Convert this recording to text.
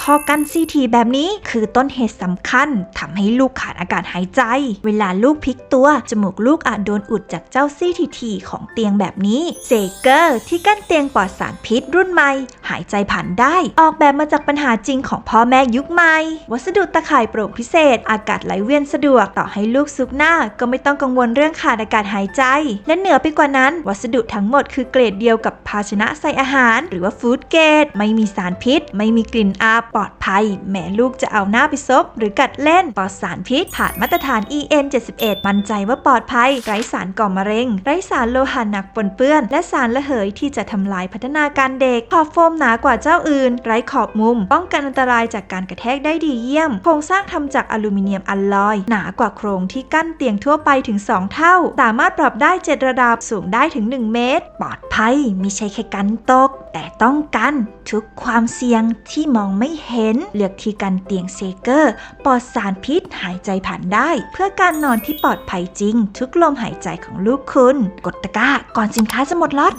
ข้อกันซีทีแบบนี้คือต้นเหตุสำคัญทำให้ลูกขาดอากาศหายใจ เวลาลูกพลิกตัว จมูกลูกอาจโดนอุดจากเจ้าซีทีทีของเตียงแบบนี้เซเกอร์ที่กั้นเตียงปลอดสารพิษรุ่นใหม่ หายใจผ่านได้ ออกแบบมาจากปัญหาจริงของพ่อแม่ยุคใหม่ วัสดุตะข่ายโปร่งพิเศษ อากาศไหลเวียนสะดวกต่อให้ลูกซุกหน้า ก็ไม่ต้องกังวลเรื่องขาดอากาศหายใจ และเหนือไปกว่านั้น วัสดุทั้งหมดคือเกรดเดียวกับภาชนะใส่อาหาร หรือว่าฟู้ดเกรดไม่มีสารพิษ ไม่มีกลิ่นอาปลอดภัย แม้ลูกจะเอาหน้าไปซบ หรือกัดเล่นปลอดสารพิษ ผ่านมาตรฐาน EN 71มั่นใจว่าปลอดภัย ไร้สารก่อมะเร็ง ไร้สารโลหะหนักปนเปื้อน และสารระเหยที่จะทำลายพัฒนาการเด็ก ขอบโฟมหนากว่าเจ้าอื่น ไร้ขอบมุม ป้องกันอันตรายจากการกระแทกได้ดีเยี่ยม โครงสร้างทำจากอลูมิเนียมอลลอย หนากว่าโครงที่กั้นเตียงทั่วไปถึง 2 เท่า สามารถปรับได้ 7 ระดับสูงได้ถึง 1 เมตร ปลอดภัยไม่ใช่แค่กันตก แต่ต้องกันทุกความเสี่ยงที่มองไม่เห็นเลือกที่กันเตียงเซเกอร์ปลอดสารพิษหายใจผ่านได้ เพื่อการนอนที่ปลอดภัยจริง ทุกลมหายใจของลูกคุณ กดตะกร้าก่อนสินค้าจะหมดล็อต